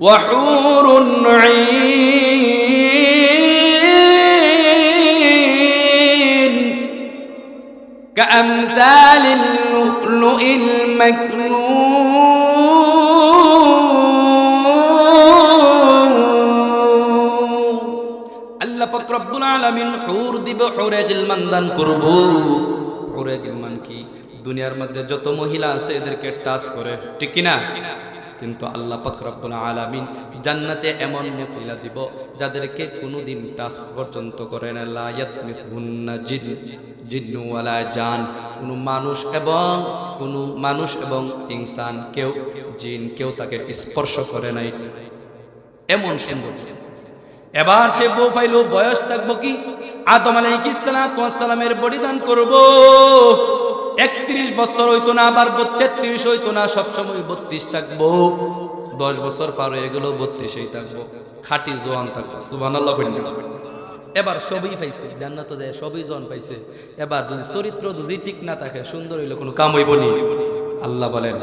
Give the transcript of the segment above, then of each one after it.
وحور عين كأمثال اللؤلؤ المكنون আল্লাহ পাক রব্বুল আলামিন হুর দিব হুরে গিলমান দান করব হুরে গিলমান কি দুনিয়ার মধ্যে যত মহিলা আছে এদেরকে টাচ করে ঠিক কি না কিন্তু আল্লাহ পাক রব্বুল আলামিন জান্নাতে এমন মহিলা দিব যাদেরকে কোনোদিন টাচ পর্যন্ত করে না, লা ইয়াতমিথুন্না জিন, জিন্নু ওয়ালা জান। কোনো মানুষ এবং, কোনো মানুষ এবং ইনসান কেউ, জিন কেউ তাকে স্পর্শ করে নাই। এমন সুন্দর। এবার সে বউ ফাইল বয়স থাকব কি? আদম আলাইসালামের বলিদান করব। একত্রিশ বছর হইতো না, আবার তেত্রিশ হইতো না, সবসময় বত্রিশ থাকব। দশ বছর পার হয়ে গেল বত্রিশেই থাকব। খাটি জোয়ান থাকব সুবান এবার সবই পাইছে, জান্নাত যায় সবই জন পাইছে। এবার যদি চরিত্র যদি ঠিক না থাকে, সুন্দর হইলে কোনো কাম হইব নি। আল্লাহ বলেন,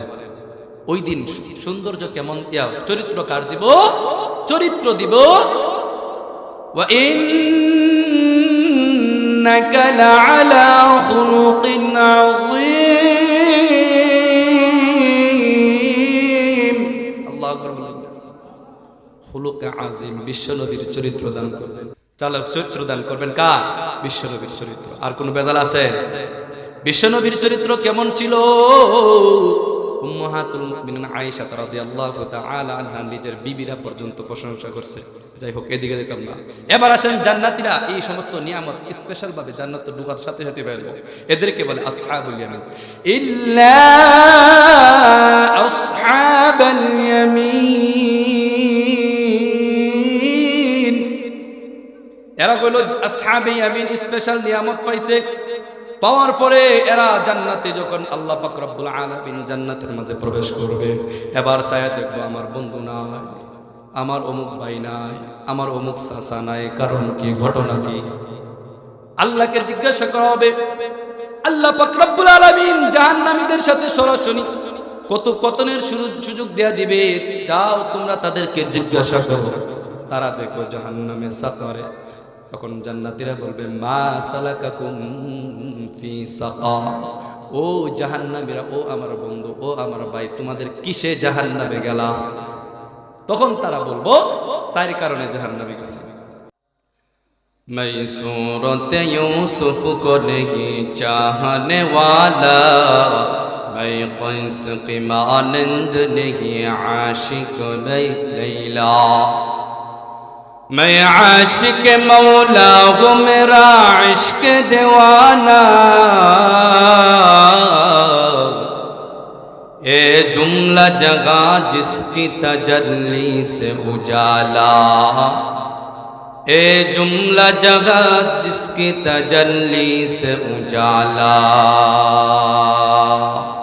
ওই দিন সৌন্দর্য কেমন চরিত্র কার দিব? চরিত্র দিব। وإنك لعلى خلق عظيم الله أكبر খুলুক আজিম বিশ্বনবীর চরিত্র দান করবেন চালক চরিত্র দান করবেন কার বিশ্বনবীর চরিত্র আর কোন বেজাল আছে বিশ্বনবীর চরিত্র কেমন ছিল উম্মাহাতুল মুমিনিন আয়েশা রাদিয়াল্লাহু তাআলা আনহা নিজের বিবিরা পর্যন্ত প্রশংসা করছে। যাই হোক, এদিকে দিতাম না। এবার আসেন জান্নাতীরা এই সমস্ত নিয়ামত স্পেশাল ভাবে জান্নাতে ঢোকার সাথে সাথে ফেলব এদেরকে বলে আসহাবুল ইয়ামিন। ইল্লা আসহাবাল ইয়ামিন। এরা কইল আসহাবে ইয়ামিন স্পেশাল নিয়ামত পাইছে। পাওয়ার পরে এরা জান্নাতে যখন আল্লাহ পাক আলামিন জান্নাতের মধ্যে প্রবেশ করবে, এবার ছায়া দেখব আমার বন্ধু নাই, আমার অমুক ভাই নাই, আমার অমুক চাচা নাই, কারণ কি, ঘটনা কি? আল্লাহকে জিজ্ঞাসা করা হবে, আল্লাহ পাক রব্বুল আলামিন জাহান্নামীদের সাথে সরাসরি কত পতনের সুযোগ- দেয়া দিবে, যাও তোমরা তাদেরকে জিজ্ঞাসা করো। তারা দেখো জাহান্নামে সাতরে তখন জান্নাতিরা বলবে, মা সালাকাকুম ফি সাকা। ও জাহান্নামীরা, ও আমার বন্ধু, ও আমার ভাই, তোমাদের কিসে জাহান্নামে গেলা? তখন তারা বলব সাইর কারণে জাহান্নামে গেছে। میں ইউসুফ কো নেহি نہیں ওয়ালা والا میں কি মানন্দ নেহি আশিক عاشق میں میں عاشق مولا ہوں، میرا عشق دیوانہ۔ اے جملہ جگہ، جس کی تجلی سے اجالا۔ اے جملہ جگہ، جس کی تجلی سے اجالا۔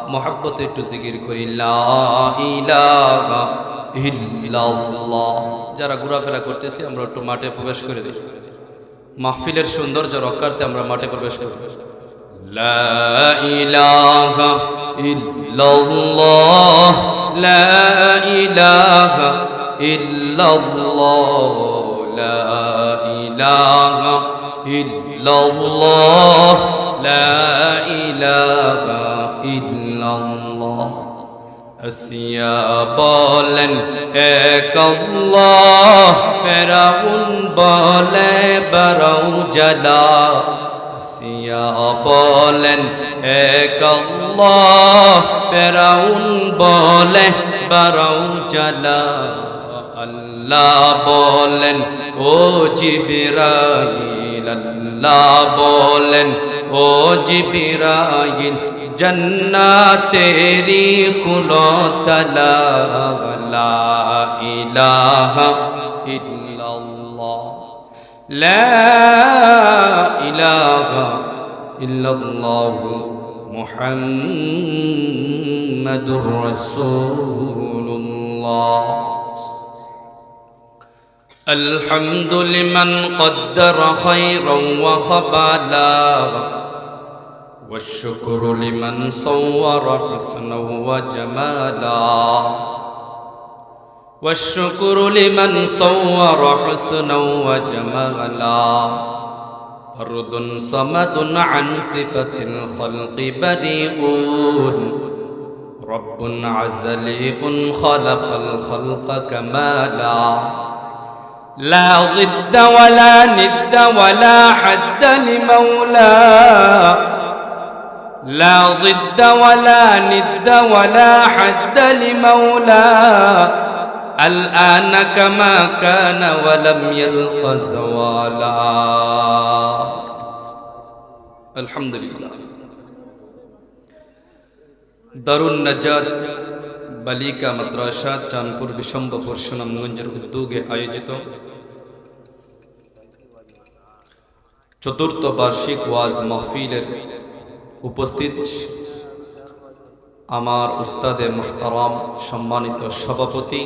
محبت ٹو ذکر کری لا الہ যারা ঘোরাফেরা করতেছি, আমরা একটু মাঠে প্রবেশ করে দিই মাহফিলের সৌন্দর্য রক্ষার্থে আমরা মাঠে প্রবেশ করি। ইলাহা ইল্লাল্লাহ। আসিয়া বলেন, এক ফেরাউন বলে বারাউ জালা। আসিয়া বলেন, এক ফেরাউন বলে বারাউ জালা। আল্লাহ বলেন, ও জিবরাইল, আল্লাহ বলেন, ও জিবরাইল جنا تیری کھلو تلا لا الہ الا اللہ لا الہ الا اللہ محمد رسول اللہ الحمد لمن قدر خيرا وخبالا والشكر لمن صور حسنا وجمالا. والشكر لمن صور حسنا وجمالا. فرد صمد عن صفة الخلق بريء. رب عزلي خلق الخلق كمالا. لا ضد ولا ند ولا حد لمولى لا ضد ولا ند ولا حد لمولى الآن كما كان ولم يلق زوالا الحمد لله দারুন নাজাদ বালিকা মাদ্রাসা চাঁদপুর বিশম্বপুর সুনামগঞ্জের উদ্যোগে আয়োজিত চতুর্থ বার্ষিক ওয়াজ মাহফিলের উপস্থিত আমার উস্তাদে মোহতারাম সম্মানিত সভাপতি।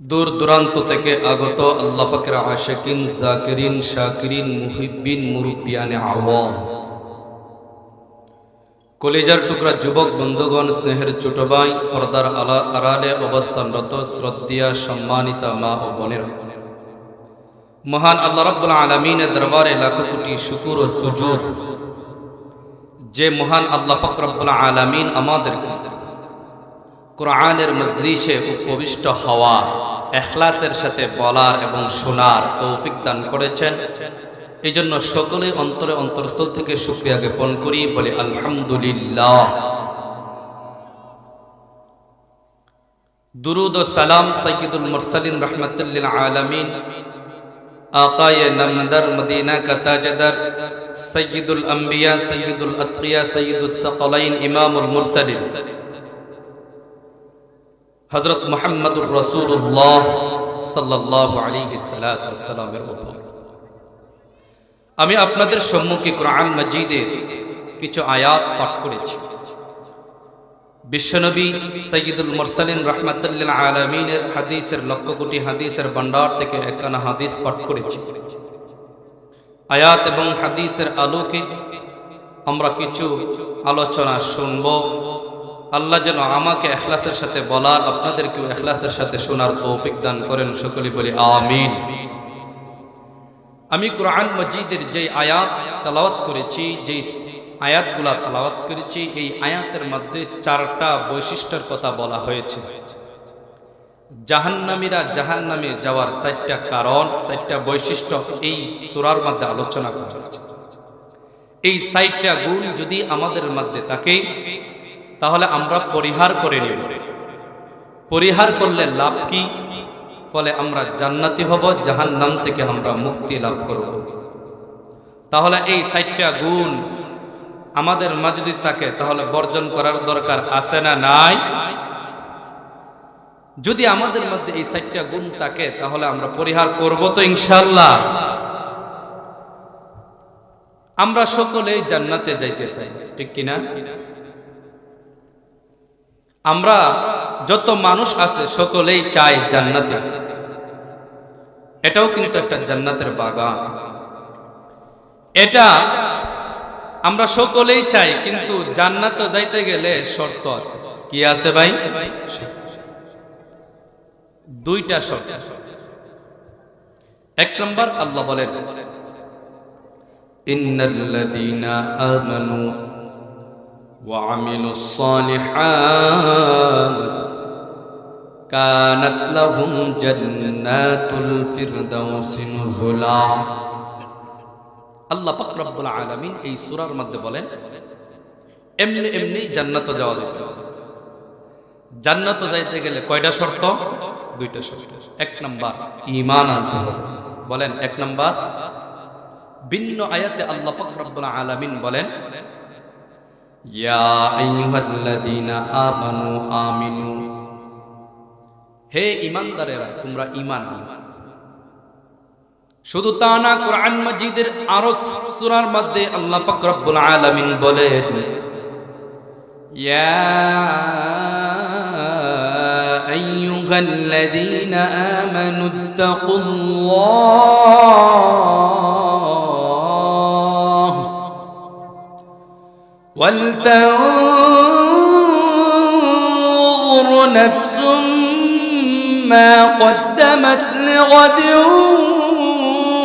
দূর দূরান্ত থেকে আগত আল্লাহ পাকের আশেকিন, জাকিরিন, শাকিরিন, মুহিব্বিন, মুরুব্বিয়ানে আওয়াম কলেজার টুকরা যুবক, বন্ধুগণ, স্নেহের ছোট ভাই, পর্দার আড়ালে অবস্থানরত শ্রদ্ধিয়া সম্মানিতা মা ও বোনেরা। মহান আল্লাহ রাব্বুল আলামিনের দরবারে লাখো কোটি শুকুর ও সুজুদ যে মহান আল্লাহ পাক রব্বুল আলামিন আমাদেরকে কোরআনের মজলিসে উপবিষ্ট হওয়া, এখলাসের সাথে বলার এবং শোনার তৌফিক দান করেছেন। এই জন্য সকলে অন্তরে অন্তরস্থল থেকে শুক্রিয়া জ্ঞাপন করি, বলে আলহামদুলিল্লাহ। দুরুদ ও সালাম সৈয়দুল মুরসালিন রহমতুল্লিল আলমিন। আকায়ে নামদার মদিনা কাতাজাদার সৈয়দুল আম্বিয়া সৈয়দুল আতকিয়া সৈয়দুল সকলাইন, ইমামুল মুরসালিন। হজরত মোহাম্মদুর রসুল্লাহ সাল্লাহ আলী সালামের উপর। আমি আপনাদের সম্মুখে কোরআন মজিদের কিছু আয়াত পাঠ করেছি। বিশ্বনবী সৈয়দুল মুরসালিন রহমতুল্লাহ আলমিনের হাদিসের লক্ষ কোটি হাদিসের ভণ্ডার থেকে একখানা হাদিস পাঠ করেছি। আয়াত এবং হাদিসের আলোকে আমরা কিছু আলোচনা শুনব। আল্লাহ যেন আমাকে এখলাসের সাথে বলার, আপনাদেরকেও এখলাসের সাথে শোনার তৌফিক দান করেন, সকলে বলি আমিন। আমি কোরআন মজিদের যে আয়াত তালাওয়াত করেছি, যেই আয়াতগুলা তালাওয়াত করেছি, এই আয়াতের মধ্যে চারটা বৈশিষ্ট্যের কথা বলা হয়েছে। জাহান্নামীরা জাহান্নামে যাওয়ার চারটা কারণ, চারটা বৈশিষ্ট্য এই সুরার মধ্যে আলোচনা করা এই চারটা গুণ যদি আমাদের মধ্যে থাকে, তাহলে আমরা পরিহার করে নিব। পরিহার করলে লাভ কি? ফলে আমরা জান্নাতি হব জাহান নাম থেকে আমরা মুক্তি লাভ করব। তাহলে এই সাইটটা গুণ আমাদের মাঝদি থাকে তাহলে বর্জন করার দরকার আছে না নাই? যদি আমাদের মধ্যে এই সাইটটা গুণ থাকে, তাহলে আমরা পরিহার করব তো ইনশাল্লাহ আমরা সকলেই জান্নাতে যাইতে চাই, ঠিক কিনা? আমরা যত মানুষ আছে, সকলেই চাই জান্নাতে। এটাও কিন্তু একটা জান্নাতের বাগান। এটা আমরা সকলেই চাই কিন্তু জান্নাত যাইতে গেলে শর্ত আছে কি আছে ভাই দুইটা শর্ত এক নম্বর আল্লাহ বলেন ইন্নাল্লাযীনা আমানু وعملوا الصالحات كانت لهم جنات الفردوس نزلا আল্লাহ পাক রব্বুল আলামিন এই সুরার মধ্যে বলেন, এমনি এমনি জান্নাত যাওয়া যেত। জান্নাত যাইতে গেলে কয়টা শর্ত? দুইটা শর্ত। এক নাম্বার হবে। বলেন, এক নাম্বার, ভিন্ন আয়াতে আল্লাহ পাক রব্বুল আলামিন বলেন আমিনু হে ইমানদারেরা তোমরা ইমান শুধু তা না কোরআন মজিদের আরো সূরার মধ্যে আল্লাহ পাক রব্বুল আলামিন বলেন ইয়া আইয়ুহাল্লাযীনা আমানুত্তাকুল্লাহ ولتنظر نفس ما قدمت لغد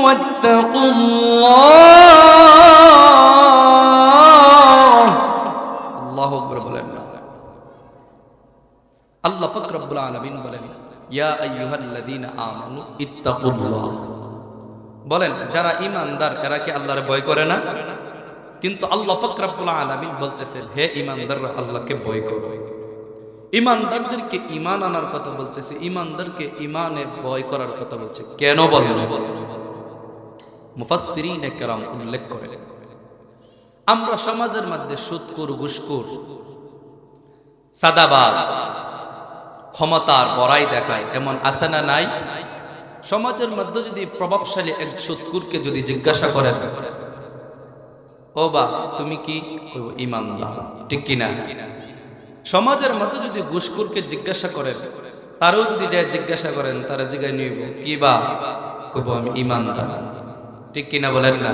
واتقوا الله الله أكبر বলেন না আল্লাহ পাক রব্বুল আলামিন বলেন ইয়া আইয়ুহাল্লাযীনা আমানু ইত্তাকুল্লাহ বলেন যারা ঈমানদার এরা কি আল্লাহর ভয় করে না কিন্তু আল্লাহ পাক রব্বুল আলামিন বলতেছেন হে ঈমানদাররা আল্লাহকে ভয় করো ঈমানদারদেরকে ঈমান আনার কথা বলতেছে ঈমানদারকে ঈমানে ভয় করার কথা বলছে কেন বলেন মুফাসসিরিনে কেরাম উল্লেখ করে। আমরা সমাজের মধ্যে সুদকুর ঘুষকুর সাদাবাজ, ক্ষমতার বড়াই দেখায়, এমন আছে না নাই? সমাজের মধ্যে যদি প্রভাবশালী এক সুৎকুরকে যদি জিজ্ঞাসা করে ও বা, তুমি কি? ইমানদার। ঠিক কিনা? সমাজের মধ্যে যদি ঘুষকুরকে জিজ্ঞাসা করেন, তারও যদি যায় জিজ্ঞাসা করেন, তারা জিজ্ঞাসা নিব, কি বা? কইব, আমি ইমানদার। ঠিক কিনা বলেন না?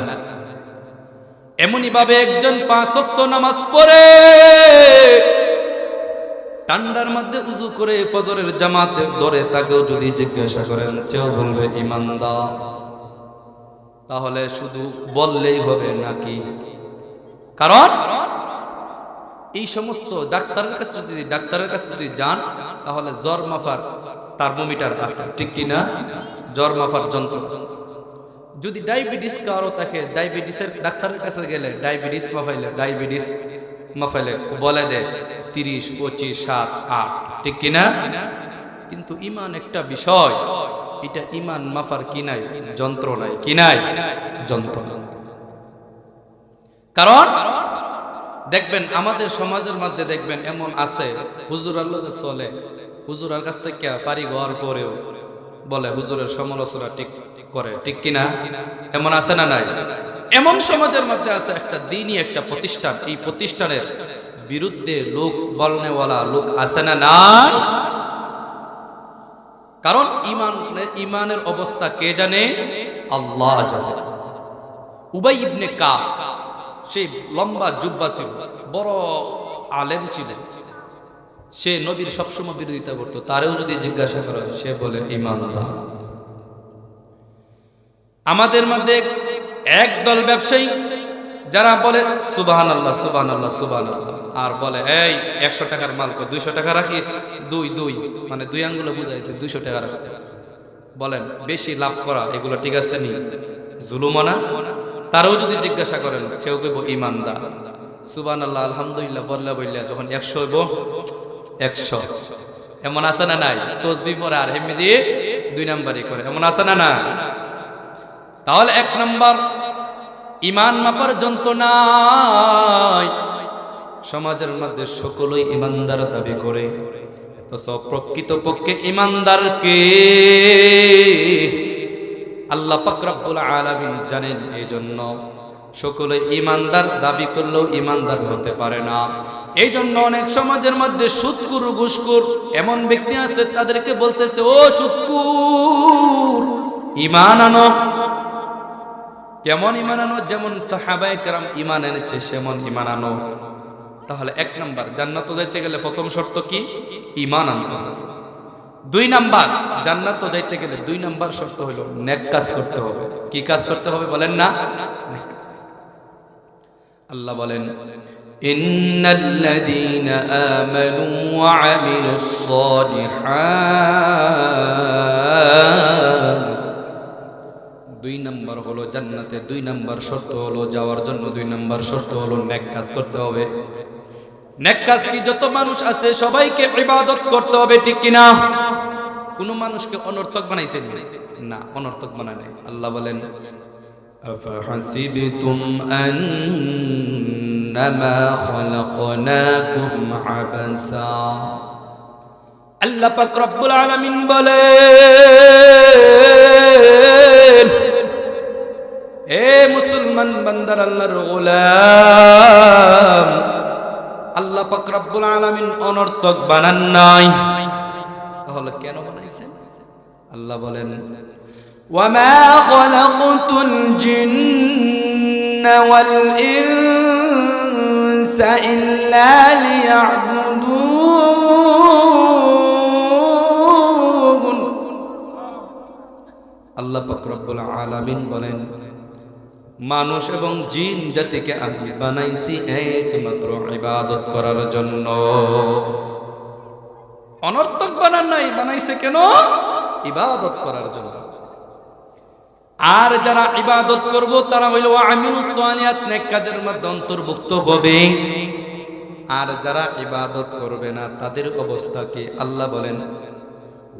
এমনই ভাবে একজন পাঁচ ওয়াক্ত নামাজ পড়ে, ঠান্ডার মধ্যে উজু করে ফজরের জামাতে ধরে তাকেও যদি জিজ্ঞাসা করেন, সেও বলবে, ইমানদার। তাহলে শুধু বললেই হবে নাকি? কারণ এই সমস্ত ডাক্তারের কাছে যদি, ডাক্তারের কাছে যদি যান, তাহলে জ্বর মাফার থার্মোমিটার আছে, ঠিক কি না জ্বর মাফার যন্ত্র আছে। যদি ডায়াবেটিস কারও থাকে, ডায়াবেটিসের ডাক্তারের কাছে গেলে ডায়াবেটিস মাফাইলে ডায়াবেটিস মাফাইলে বলে দেয় তিরিশ, পঁচিশ, সাত, আট, ঠিক কিনা কিন্তু ইমান একটা বিষয়, এটা ইমান মাফার কি নাই? যন্ত্র নাই, কি নাই? যন্ত্র কারণ, দেখবেন আমাদের সমাজের মধ্যে দেখবেন এমন আছে, হুজুর আল্লাহ চলে, হুজুরের কাছ থেকে পারি ঘর পরেও বলে, হুজুরের সমালোচনা ঠিক করে, ঠিক কিনা? এমন আছে না নাই? এমন সমাজের মধ্যে আছে একটা দিনই, একটা প্রতিষ্ঠান। এই প্রতিষ্ঠানের বিরুদ্ধে লোক বলনেওয়ালা লোক আছে না নাই? কারণ ইমান, ইমানের অবস্থা কে জানে? আল্লাহ জানে। উবাই ইবনে কা সে লম্বা জুব্বা ছিল, বড় আলেম ছিলেন। সে নবীর সবসময় বিরোধিতা করতো, তারেও যদি জিজ্ঞাসা করা সে বলে, ইমানদার। আমাদের মধ্যে একদল ব্যবসায়ী, যারা বলে সুবাহান আল্লাহ সুবাহান আল্লাহ সুবাহান আল্লাহ আর বলে, এই, একশো টাকার মাল কর দুইশো টাকা রাখিস? দুই দুই। মানে দুই আঙ্গুলো বুঝাইতে, দুইশো টাকা রাখতে বলেন, বেশি লাভ করা, এগুলো ঠিক আছে নি? জুলুমনা তারও যদি জিজ্ঞাসা করেন, সেও কইব, ইমানদার। সুবান আল্লাহ আলহামদুলিল্লাহ, বললা বললা, যখন একশো হইব, একশো। এমন আছে না নাই? তসবি পরে আর হেমি দিয়ে দুই নাম্বারই করে। এমন আছে না না তাহলে এক নম্বর, ইমান মাপার যন্ত্রণায় সমাজের মধ্যে সকলেই ইমানদার দাবি করে। তো প্রকৃত পক্ষে ইমানদারকে আল্লাহ পাকরাবুল আলামিন জানেন এই জন্য সকলে ইমানদার দাবি করলেও ইমানদার হতে পারে না। এই জন্য অনেক সমাজের মধ্যে সুৎকুর ঘুষকুর এমন ব্যক্তি আছে, তাদেরকে বলতেছে, ও সুৎকুর, ইমান আনো। কেমন ইমান আনো যেমন সাহাবাই কারাম ইমান এনেছে সেমন ইমান আনো তাহলে এক নাম্বার জান্নাত যাইতে গেলে প্রথম শর্ত কি ইমান আনতে হবে দুই নাম্বার জান্নাত যাইতে গেলে দুই নাম্বার শর্ত হলো নেক কাজ করতে হবে কি কাজ করতে হবে বলেন না নেক কাজ। আল্লাহ বলেন إن الذين آمنوا وعملوا الصالحات জান্নাতে দুই নাম্বার শর্ত হলো যাওয়ার জন্য দুই নাম্বার শর্ত হলো নেক কাজ করতে হবে নেক কাজ কি যত মানুষ আছে সবাইকে ইবাদত করতে হবে ঠিক কিনা কোন মানুষকে অনর্থক বানাইছেন না অনর্থক বানায় নাই আল্লাহ বলেন أفحسبتم أنما خلقناكم عبثا আল্লাহ পাক রব্বুল আলামিন বলেন হে মুসলমান বান্দার আল্লাহর গোলাম আল্লাহ পাক রব্বুল আলামিন অনর্থক বানান নাই তাহলে কেন বানাইছেন আল্লাহ বলেন ওয়ামা খালাকতুল জিন্না ওয়াল ইনস الإنس إلا ليعبدون আল্লাহ পাক রব্বুল আলামিন বলেন মানুষ এবং জিন জাতিকে আমি বানাইছি একমাত্র ইবাদত করার জন্য। অনর্থক বানান নাই, বানাইছে কেন? ইবাদত করার জন্য। আর যারা ইবাদত করব, তারা হইল কাজের মধ্যে অন্তর্ভুক্ত হবে। আর যারা ইবাদত করবে না, তাদের অবস্থা কি? আল্লাহ বলেন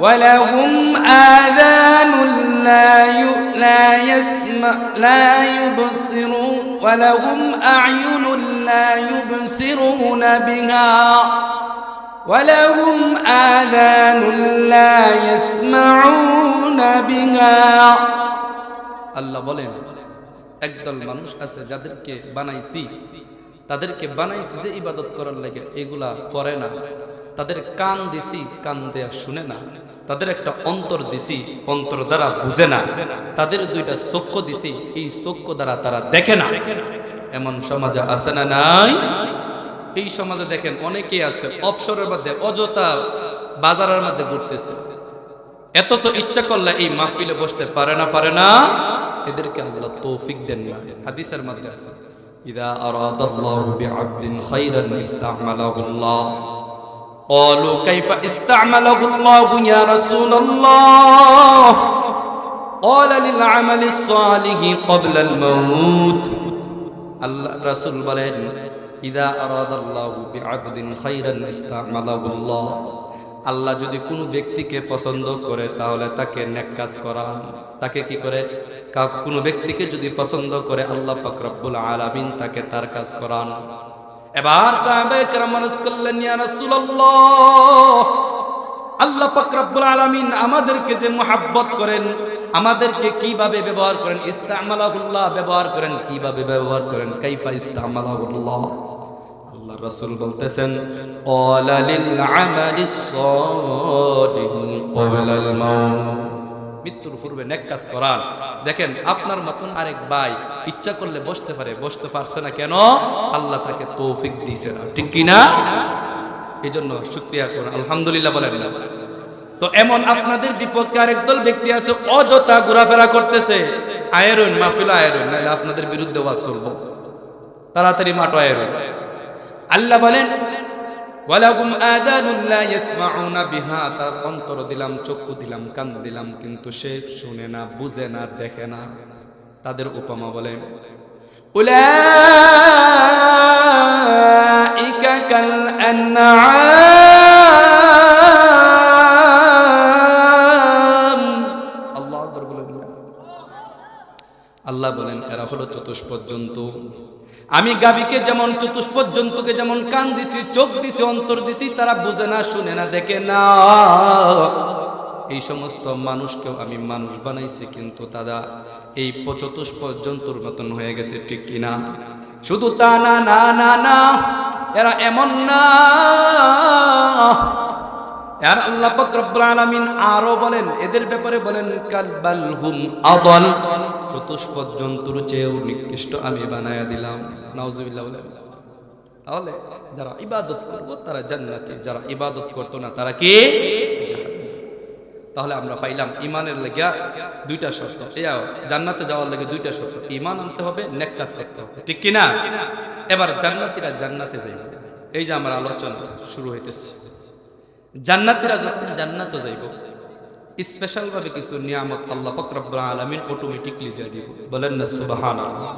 ولهم آذان لا ي... لا يسمع لا يبصرون ولهم أعين لا يبصرون بها ولهم آذان لا يسمعون بها আল্লাহ বলেন একদল মানুষ আছে যাদেরকে বানাইছি তাদেরকে বানাইছি যে ইবাদত করার লাগে এগুলা করে না তাদের কান দিছি, কান দেয়া শুনে না। তাদের একটা অন্তর দিছি, অন্তর দ্বারা বুঝে না। তাদের দুইটা চক্ষু দিছি, এই চক্ষু দ্বারা তারা দেখে না। এমন সমাজে আছে না নাই? এই সমাজে দেখেন, অনেকেই আছে, অবসরের মধ্যে অযথা বাজারের মধ্যে ঘুরতেছে। এতস ইচ্ছা করলে এই মাহফিলে বসতে পারে না পারে না। এদেরকে আল্লাহ তৌফিক দেন না। হাদিসের মধ্যে আছে, ইদা আরাদাল্লাহু বিআবদিন খাইরান ইস্তামালাহুল্লাহ। قالوا كيف استعمله الله يا رسول الله قال للعمل الصالح قبل الموت আল্লাহ রাসূল বলেন ইদা আরাদাল্লাহু বিআবদিন খাইরান ইস্তামালাহুল্লাহ আল্লাহ যদি কোনো ব্যক্তিকে পছন্দ করে তাহলে তাকে নেক কাজ করান তাকে কি করে কা- কোনো ব্যক্তিকে যদি পছন্দ করে আল্লাহ পাক রব্বুল আলামিন তাকে তার কাজ করান এবার সাহাবায়ে কেরাম মানুষ করলেন আল্লাহ পাক রব্বুল আলামিন আমাদেরকে যে মোহাব্বত করেন, আমাদেরকে কীভাবে ব্যবহার করেন, ইস্তামালাহুল্লাহ ব্যবহার করেন, কীভাবে ব্যবহার করেন, কাইফা ইস্তামালাহুল্লাহ? আল্লাহ রাসূল বলতেছেন, ক্বালা লিল আমালিস সালিহ ক্বাবলাল মাউত মৃত্যুর পূর্বে নেক কাজ করান। দেখেন, আপনার মতন আরেক ভাই ইচ্ছা করলে বসতে পারে, বসতে পারছে না কেন? আল্লাহ তাকে তৌফিক দিয়েছে না। ঠিক কি না এই জন্য শুক্রিয়া করুন। আলহামদুলিল্লাহ বলেন না। তো এমন আপনাদের বিপক্ষে আরেক দল ব্যক্তি আছে, অযথা ঘোরাফেরা করতেছে। আয়েরুন, মাহফিল আয়েরুন, নাহলে আপনাদের বিরুদ্ধে ওয়াজ চলবো। তাড়াতাড়ি মাটো আয়েরুন। আল্লাহ বলেন ওয়ালাকুম আদানুন লা ইয়াসমাউনা বিহা। তার অন্তর দিলাম, চক্ষু দিলাম, কান দিলাম, কিন্তু সে শুনে না, বুঝে না, দেখে না। তাদের উপমা বলে, উলাইকা কাল আনআম। আল্লাহ বলে আল্লাহ বলেন, এরা হলো চতুষ্পদ জন্তু। আমি গাবিকে যেমন চতুষ্পদ জন্তুকে যেমন কান দিছি, চোখ দিছি, অন্তর দিছি, তারা বুঝে না, শুনে না, দেখে না। এই সমস্ত মানুষকেও আমি মানুষ বানাইছি, কিন্তু দাদা, এই প- জন্তুর মতন হয়ে গেছে, ঠিক কিনা শুধু তা না না না না, এরা এমন না। আর আল্লাহ পাক রব্বুল আলামিন আরও বলেন, এদের ব্যাপারে বলেন কালবাল হুম আদল, চতুষ্পদ জন্তুর চেয়েও নিকৃষ্ট আমি বানায়া দিলাম। নাউজুবিল্লাহ বলেন। তাহলে যারা ইবাদত করব, তারা জান্নাতি, যারা ইবাদত করতো না, তারা কি? তাহলে আমরা পাইলাম ইমানের লেগে দুইটা শর্ত। জান্নাতে যাওয়ার লেগে দুইটা শর্ত। ইমান আনতে হবে, নেক কাজ করতে হবে। ঠিক কি না এবার জান্নাতীরা জান্নাতে যাইবে। এই যে আমার আলোচনা শুরু হইতেছে। জান্নাতীরা যখন জান্নাতে যাইব স্পেশাল ভাবে কিছু নিয়ামত আল্লাহ পাক রব্বুল আলামিন অটোমেটিকলি দিয়ে দিব। বলেন না, সুবহানাল্লাহ।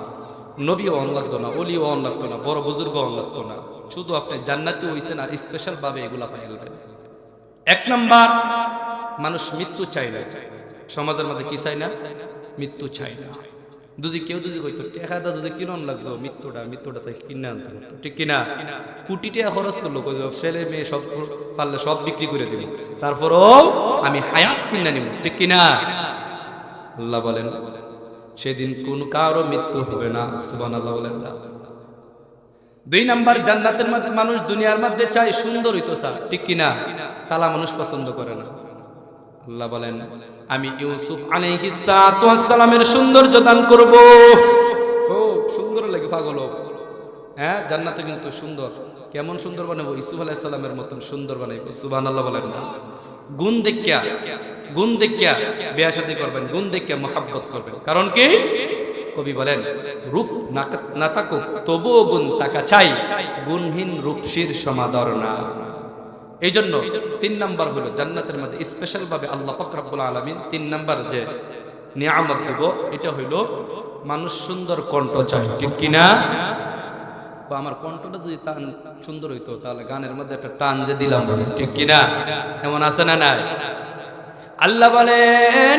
নবীও অন লাগতো না, অলিও অন লাগতো না, বড় বুজুর্গ অন না। শুধু আপনি জান্নাতি হইছেন আর স্পেশাল ভাবে এগুলা পাইলবেন এক নাম্বার, মানুষ মৃত্যু চাই না। সমাজের মধ্যে কি চাই না? মৃত্যু চাই না। যদি কেউ যদি কইতো টেকাটা যদি কিনন লাগতো মৃত্যুটা মৃত্যুটা তাই কিনে আনতে হতো ঠিক কিনা? কোটি টাকা খরচ করল কই ছেলে মেয়ে সব পারলে সব বিক্রি করে দিবি। তারপরও আমি হায়াত কিনে নিব। ঠিক কিনা? আল্লাহ বলেন, সেদিন কোন কারও মৃত্যু হবে না। সুবান আল্লাহ বলেন, না। দুই নাম্বার, জান্নাতের মধ্যে মানুষ দুনিয়ার মধ্যে চায় সুন্দরই তো স্যার ঠিক কিনা? কালা মানুষ পছন্দ করে না। আল্লাহ বলেন, আমি ইউসুফ আলাইহিস সালামের সৌন্দর্য দান করব। ও সুন্দর লাগে, পাগল হ্যাঁ জান্নাতে কিন্তু সুন্দর। কেমন সুন্দর বানাবো? ইসুফ আলাইহিস সালামের মতন সুন্দর বানাইবো, সুবহানাল্লাহ বলেন না। গুণ দেখিয়া গুণ দেখিয়া বিয়া শাদী করবেন, গুণ দেখিয়া মোহাব্বত করবেন। কারণ কি? কবি বলেন, রূপ না- না থাকুক, তবুও গুণ তাকা চাই। গুণহীন রূপসীর সমাদর না। এই জন্য তিন নাম্বার হলো জান্নাতের মধ্যে স্পেশাল ভাবে আল্লাহ পাক রব্বুল আলামিন তিন নাম্বার যে নিয়ামত দেব, এটা হইল মানুষ সুন্দর কণ্ঠ চায়। ঠিক কিনা? আমার কণ্ঠটা যদি টান সুন্দর হইতো, তাহলে গানের মধ্যে একটা টান যে দিলাম ঠিক কিনা? এমন আছে না না আল্লাহ বলেন,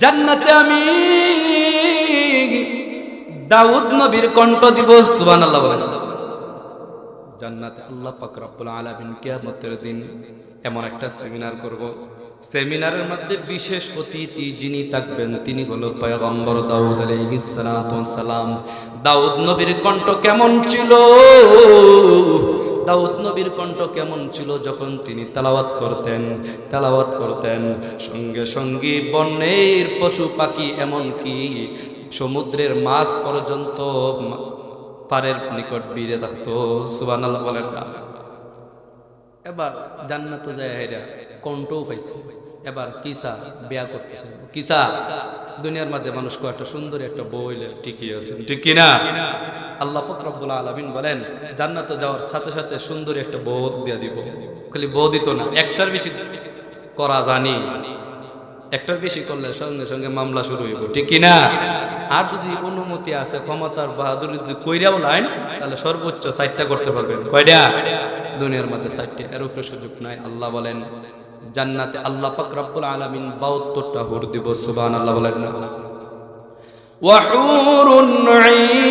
জান্নাতে আমি দাউদ নবীর কণ্ঠ দিব। সুবহানাল্লাহ বলেন। জান্নাতে আল্লাহ পাক রব্বুল আলামিন কিয়ামতের দিন এমন একটা সেমিনার করব। সেমিনারের মধ্যে বিশেষ অতিথি যিনি থাকবেন, তিনি হলো পয়গম্বর দাউদ সালাম। দাউদ নবীর কণ্ঠ কেমন ছিল? দাউদ নবীর কণ্ঠ কেমন ছিল যখন তিনি তেলাওয়াত করতেন তেলাওয়াত করতেন? সঙ্গে সঙ্গে বন্যের পশু পাখি এমন কি সমুদ্রের মাছ পর্যন্ত পারের নিকট বীরে থাকতো সুবান বলেন এবার জান্নাত যায় হেরা কণ্ঠও পাইছে। এবার কিসা বিয়া করতেছে? কিসা? দুনিয়ার মধ্যে মানুষ একটা সুন্দর একটা বইলে ঠিকই আছে, ঠিক কিনা? আল্লাহ ফকরবুল আলমিন বলেন, জান্নাতে যাওয়ার সাথে সাথে সুন্দর একটা বউ দিয়া দিব। খালি বউ দিত না, একটার বেশি করা জানি। একটার বেশি করলে সঙ্গে সঙ্গে মামলা শুরু হইব, ঠিক কিনা? আর যদি অনুমতি আছে, ক্ষমতার বাহাদুর যদি কইরাও লাইন, তাহলে সর্বোচ্চ সাইটটা করতে পারবেন। কয়টা? দুনিয়ার মধ্যে সাইটটা এর উপরে সুযোগ নাই। আল্লাহ বলেন, জান্নাতে আল্লাহ পাক রব্বুল আলামিন 72টা হুর দিব, সুবহানাল্লাহ বলেন না। ওয়াহুরুন হুরুন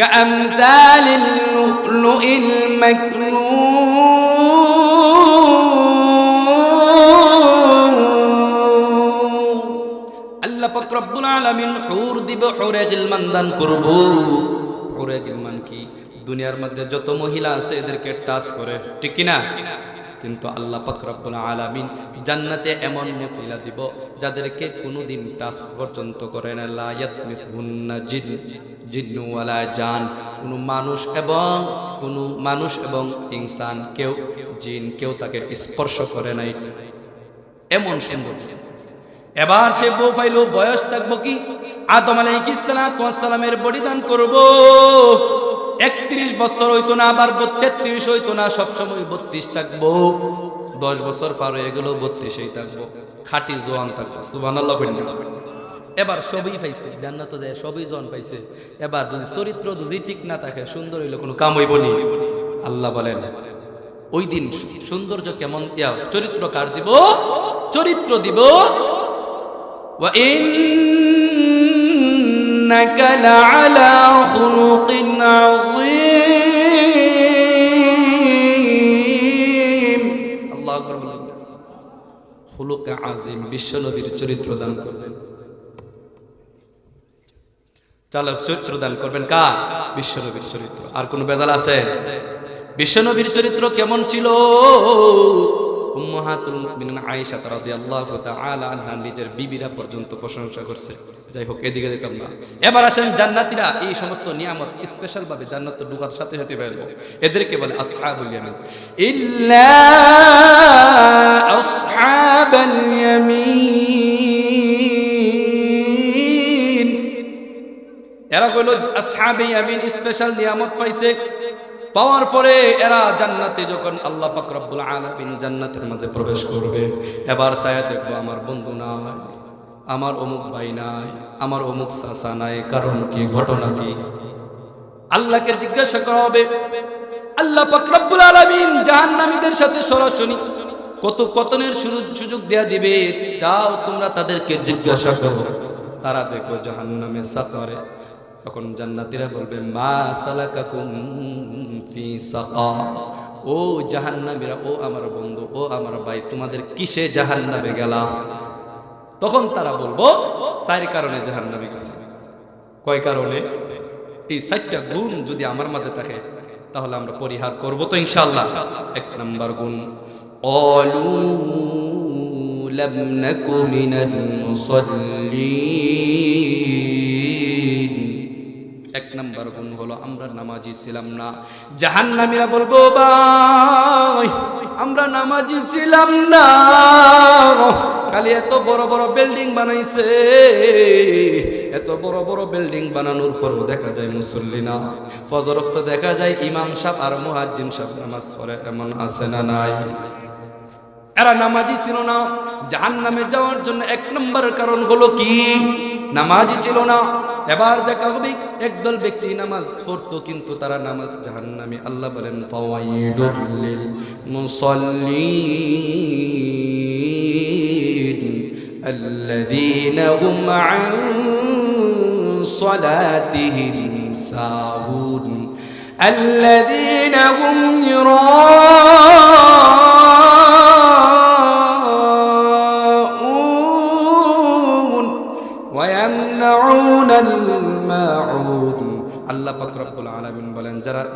কা কামসালিল লুলুইল মাকনুন। আলামিন হুর দিব, হুরে গিলমান দান করব। হুরে গিলমান কি? দুনিয়ার মধ্যে যত মহিলা আছে, এদেরকে টাচ করে, ঠিক কিন্তু আল্লাহ পাক রব্বুল আলামিন জান্নাতে এমন মহিলা দিব, যাদেরকে কোনোদিন টাচ পর্যন্ত করে না। জিন জান। মানুষ এবং, কোনো মানুষ এবং ইনসান কেউ, জিন কেউ তাকে স্পর্শ করে নাই। এমন সুন্দর এবার সে বউ পাইলো বয়স থাকব কি? আদম আলাইহিসসালামের বলিদান করব। একত্রিশ বছর হইতো না, আবার তেত্রিশ হইতো না, সবসময় বত্রিশ থাকব। দশ বছর পার হয়ে গেল বত্রিশেই থাকব। খাটি জোয়ান থাকব কইনা এবার সবই পাইছে, জান্নাত যায় সবই জন পাইছে। এবার যদি চরিত্র যদি ঠিক না থাকে, সুন্দর হইলে কোনো কাম হইব নি। আল্লাহ বলেন, ওই দিন সৌন্দর্য কেমন? চরিত্র কার দিব? চরিত্র দিব وإنك لعلى خلق عظيم আল্লাহ আকবার বলেন খুলুকে আজিম বিশ্বনবীর চরিত্র দান করবেন চালক চরিত্র দান করবেন কার বিশ্বনবীর চরিত্র আর কোন বেজাল আছে বিশ্বনবীর চরিত্র কেমন ছিল উম্মাহাতুল মুমিনিন আয়েশা রাদিয়াল্লাহু তাআলা আনহা নিজের বিবিরা পর্যন্ত প্রশংসা করছে। যাই হোক, এদিকে দিতাম না। এবার আসেন জান্নাতীরা এই সমস্ত নিয়ামত স্পেশাল ভাবে জান্নাতে ঢোকার সাথে সাথে পেল এদেরকে বলে আসহাবুল ইয়ামিন। ইল্লা আসহাবাল ইয়ামিন। এরা হলো আসহাবে ইয়ামিন স্পেশাল নিয়ামত পাইছে। পাওয়ার পরে এরা জান্নাতে যখন আল্লাহ পাক আলামিন জান্নাতের মধ্যে প্রবেশ করবে, এবার ছায়া দেখব আমার বন্ধু নাই, আমার অমুক ভাই নাই, আমার অমুক চাচা নাই, কারণ কি, ঘটনা কি? আল্লাহকে জিজ্ঞাসা করা হবে, আল্লাহ পাক রব্বুল আলামিন জাহান্নামীদের সাথে সরাসরি কত পতনের সুযোগ- দেয়া দিবে, যাও তোমরা তাদেরকে জিজ্ঞাসা করো। তারা দেখো জাহান্নামে সাকরে তখন জান্নাতীরা বলবে মা সালাকাকুম ফি সাকা ও জাহান্নামীরা ও আমার বন্ধু ও আমার ভাই তোমাদের কিসে জাহান্নামে গেলা তখন তারা বলবো চার কারণে জাহান্নামে গেছে কয় কারণে এই চারটা গুণ যদি আমার মধ্যে থাকে তাহলে আমরা পরিহার করব তো ইনশাল্লাহ এক নাম্বার গুণ অলু لم نك من المصلين নাম্বার গুণ হলো, আমরা নামাজি ছিলাম না। জাহান্নামীরা বলব ভাই, আমরা নামাজি ছিলাম না। খালি এত বড় বড় বিল্ডিং বানাইছে। এত বড় বড় বিল্ডিং বানানোর পরও দেখা যায় মুসল্লি না। ফজরক তো দেখা যায় ইমাম সাহেব আর মুহাজ্জিম সাহেব নামাজ পড়ে, এমন আছে না নাই? এরা নামাজি ছিল না। জাহান নামে যাওয়ার জন্য এক নম্বর কারণ হলো কি? নামাজি ছিল না। এবার দেখা হবে একদল ব্যক্তি নামাজ পড়তো কিন্তু তারা নামাজ জাহান নামে আল্লাহ বলেন ফাওয়াইলুল লিল মুসাল্লিন الذين هم عن صلاتهم ساهون الذين هم يراءون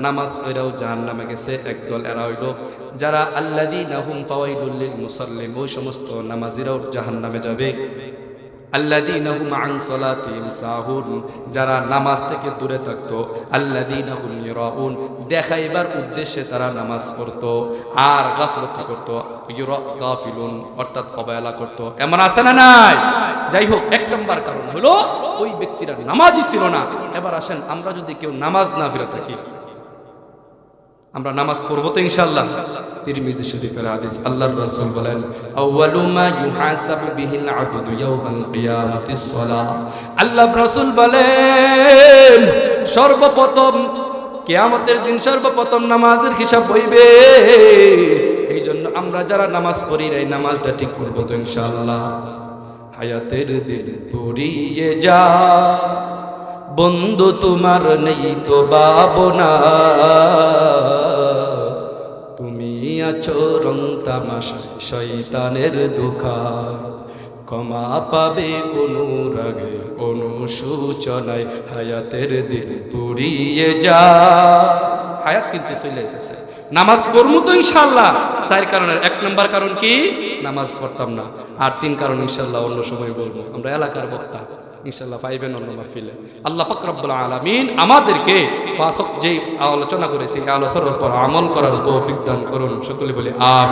নামাজ পড়েও জাহান্নামে গেছে, একদল এরা হইল যারা আল্লাযীনা হুম ফাওয়াইলুল লিল মুসাল্লিন ওই সমস্ত নামাজিরাও জাহান্নামে যাবে। আল্লাযীনা হুম আন সালাতিহিম সাহুন, যারা নামাজ থেকে দূরে থাকতো, আল্লাযীনা হুম ইরাউন দেখাইবার উদ্দেশ্যে তারা নামাজ পড়তো, আর গাফলতি করতো গাফিলুন, অর্থাৎ অবহেলা করতো। এমন আছে না নাই? যাই হোক এক নম্বর কারণ হলো, ওই ব্যক্তিরা নামাজই ছিল না। এবার আসেন, আমরা যদি কেউ নামাজ না ফিরে থাকি আমরা নামাজ পড়ব তো ইনশাআল্লাহ। তিরমিজি শরীফের হাদিস, আল্লাহর রাসূল বলেন, আউয়ালু মা ইউহাসাবু বিহিল আবদু ইয়াউমাল কিয়ামাতিস সালাহ আল্লাহর রাসূল বলেন, সর্বপ্রথম কিয়ামতের দিন সর্বপ্রথম নামাজের হিসাব হইবে। এই জন্য আমরা যারা নামাজ পড়ি এই নামাজটা ঠিক করব তো ইনশাআল্লাহ। হায়াতের দিন পড়িয়ে যা, বন্ধু তোমার নেই তো বাবনা। আছো রং তামাশা শৈতানের দোকান ক্ষমা পাবে অনুরাগে, অনুসূচনায় হায়াতের দিন পুড়িয়ে যা। হায়াত কিন্তু চলে নামাজ পড়ব তো ইনশাল্লাহ চার কারণের। এক নম্বর কারণ কি? নামাজ পড়তাম না। আর তিন কারণ ইনশাল্লাহ অন্য সময় বলব। আমরা এলাকার বক্তা। ইনশাল্লাহ পাইবেন অন্য মাহফিলে আল্লাহ পাকরাবুল আলমিন আমাদেরকে ফাসক যে আলোচনা করেছি আলোচনার উপর আমল করার তৌফিক দান করুন। সকলে বলি আমি